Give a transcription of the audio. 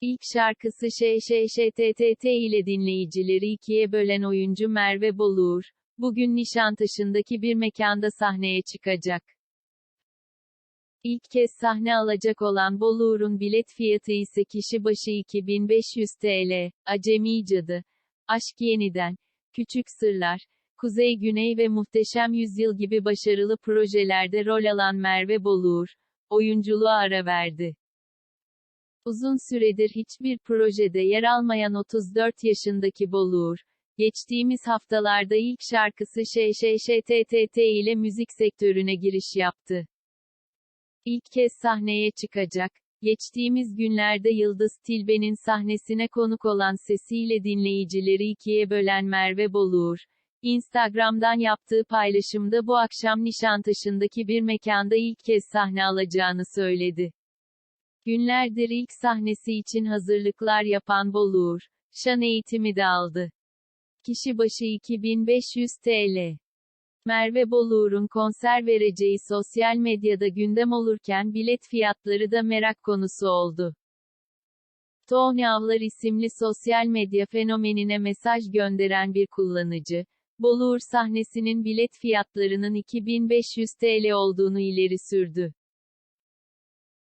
İlk şarkısı ŞŞŞTTT ile dinleyicileri ikiye bölen oyuncu Merve Boluğur, bugün Nişantaşı'ndaki bir mekanda sahneye çıkacak. İlk kez sahne alacak olan Boluğur'un bilet fiyatı ise kişi başı 2500 TL. Acemi Cadı, Aşk Yeniden, Küçük Sırlar, Kuzey Güney ve Muhteşem Yüzyıl gibi başarılı projelerde rol alan Merve Boluğur, oyunculuğa ara verdi. Uzun süredir hiçbir projede yer almayan 34 yaşındaki Boluğur, geçtiğimiz haftalarda ilk şarkısı ŞŞŞTTT ile müzik sektörüne giriş yaptı. İlk kez sahneye çıkacak. Geçtiğimiz günlerde Yıldız Tilbe'nin sahnesine konuk olan sesiyle dinleyicileri ikiye bölen Merve Boluğur, Instagram'dan yaptığı paylaşımda bu akşam Nişantaşı'ndaki bir mekanda ilk kez sahne alacağını söyledi. Günlerdir ilk sahnesi için hazırlıklar yapan Boluğur, şan eğitimi de aldı. Kişi başı 2500 TL. Merve Boluğur'un konser vereceği sosyal medyada gündem olurken bilet fiyatları da merak konusu oldu. Tony Avlar isimli sosyal medya fenomenine mesaj gönderen bir kullanıcı, Boluğur sahnesinin bilet fiyatlarının 2500 TL olduğunu ileri sürdü.